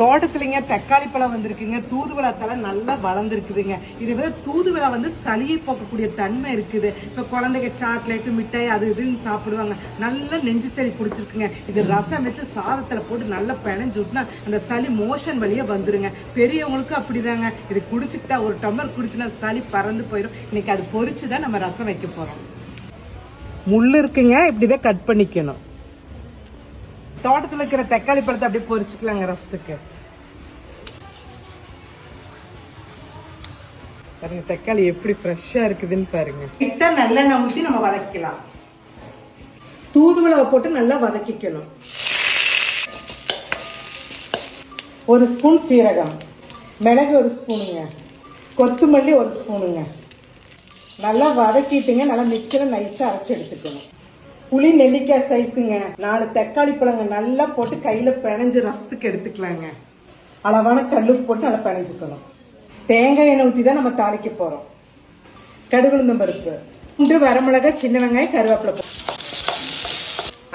தோட்டத்துலங்க தக்காளி பழம் வந்திருக்குங்க. தூதுவளத்தால நல்லா வளர்ந்துருக்குதுங்க. இது வந்து தூதுவளை வந்து சளியை போக்கக்கூடிய தன்மை இருக்குது. இப்போ குழந்தைங்க சாக்லேட்டு மிட்டாய் அது இதுன்னு சாப்பிடுவாங்க. நல்லா நெஞ்சு சளி பிடிச்சிருக்குங்க. இது ரசம் வச்சு சாதத்தில் போட்டு நல்லா பிணைஞ்சு விட்டுனா அந்த சளி மோஷன் வழியே வந்துருங்க. பெரியவங்களுக்கும் அப்படிதாங்க. இது குடிச்சுக்கிட்டா ஒரு டம்ளர் குடிச்சுனா சளி பறந்து போயிடும் இன்னைக்கு அது பொறிச்சு தான் நம்ம ரசம் வைக்க போகிறோம் முள் இருக்குங்க. இப்படிதான் கட் பண்ணிக்கணும். தோட்டத்தில் இருக்கிற தக்காளி பழத்தை அப்படியே பொறிச்சுக்கலாங்க ரசத்துக்கு. பாருங்க தக்காளி எப்படி ஃப்ரெஷ்ஷா இருக்குதுன்னு பாருங்க. கிட்ட நல்லெண்ணெய் ஊற்றி நம்ம வதக்கலாம். தூதுவளவை போட்டு நல்லா வதக்கிக்கணும். ஒரு ஸ்பூன் சீரகம். மிளகு ஒரு ஸ்பூனுங்க கொத்தமல்லி ஒரு ஸ்பூனுங்க நல்லா வதக்கிட்டுங்க நல்லா மிக்சரை நைஸாக அரைச்சி எடுத்துக்கணும். புளி நெல்லிக்காய் சைஸுங்க நாலு தக்காளி பழங்க நல்லா போட்டு கையில் பிணைஞ்சு ரசத்துக்கு எடுத்துக்கலாங்க. அளவான கல்லுப்பு போட்டு நல்லா பிணைஞ்சுக்கணும். தேங்காய் எண்ணெய் ஊற்றி தான் நம்ம தாளிக்க போகிறோம் கடுகுளுந்தம் பருப்பு பூண்டு வரமிளகாய் சின்ன வெங்காயம் கருவேப்பிலை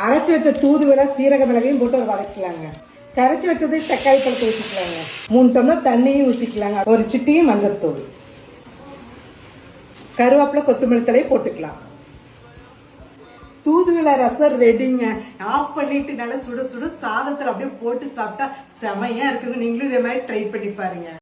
அரைச்சி வச்ச தூதுவளை சீரக மிளகையும் போட்டு ஒரு வதக்கலாங்க. கரைச்சி வச்சதை தக்காளி பழத்தை ஊற்றிக்கலாங்க மூணு டம்ளர் தண்ணியும் ஊற்றிக்கலாங்க ஒரு சிட்டியும் மஞ்சத்தூள். கருவேப்பிலை கொத்தமல்லி தலையை போட்டுக்கலாம். தூதுவளை ரசம் ரெடிங்க. ஆஃப் பண்ணிட்டு நல்லா சுட சுட சாதத்துல அப்படியே போட்டு சாப்பிட்டா செமையா இருக்குங்க. நீங்களும் இதே மாதிரி ட்ரை பண்ணி பாருங்க.